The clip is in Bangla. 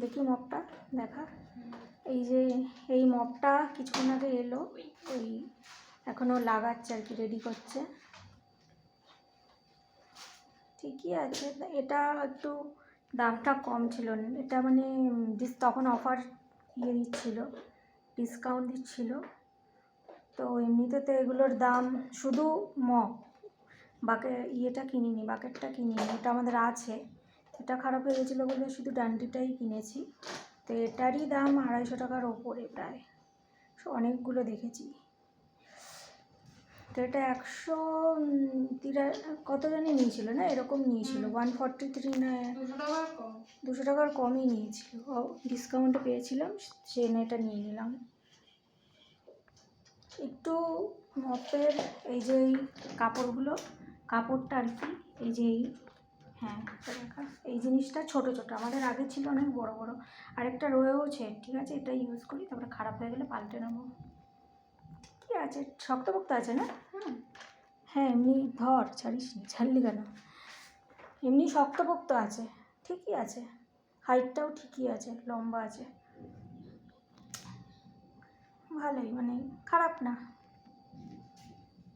দেখি মপটা দেখা। এই যে, এই মপটা কিছুক্ষণ আগে এলো, ওই এখনও লাগাচ্ছে আর কি রেডি করছে। ঠিকই আছে, এটা একটু দামটা কম ছিল। এটা মানে তখন অফার ইয়ে দিচ্ছিল ডিসকাউন্ট দিচ্ছিল। তো এমনিতে তো এগুলোর দাম শুধু মগ বাকে ইয়েটা কিনিনি বাকেটটা কিনিনি ওটা আমাদের আছে। এটা খারাপ হয়ে গেছিল বলে শুধু ডান্ডিটাই কিনেছি। তো এটারই দাম আড়াইশো টাকার ওপরে প্রায়। অনেকগুলো দেখেছি। তো এটা একশো তিরা কত জানি নিয়েছিল না? এরকম নিয়েছিল। ওয়ান ফর্টি থ্রি না দুশো টাকার কমই নিয়েছিল। ও ডিসকাউন্টে পেয়েছিলাম সেই এটা নিয়ে নিলাম। একটু মপের এই যে এই কাপড়গুলো কাপড়টা আর কি এই যে এই হ্যাঁ দেখা। এই জিনিসটা ছোট ছোট। আমাদের আগে ছিল অনেক বড় বড়। আরেকটা রয়েওছে ঠিক আছে? এটা ইউজ করি তারপরে খারাপ হয়ে গেলে পাল্টে নেব। কি আছে? শক্তপোক্ত আছে না? হুম। হ্যাঁ এমনি ধর ছাড়িস নি ছাড়লি কেন? এমনি শক্তপোক্ত আছে ঠিকই আছে। হাইটটাও ঠিকই আছে লম্বা আছে। ভালোই মানে খারাপ না।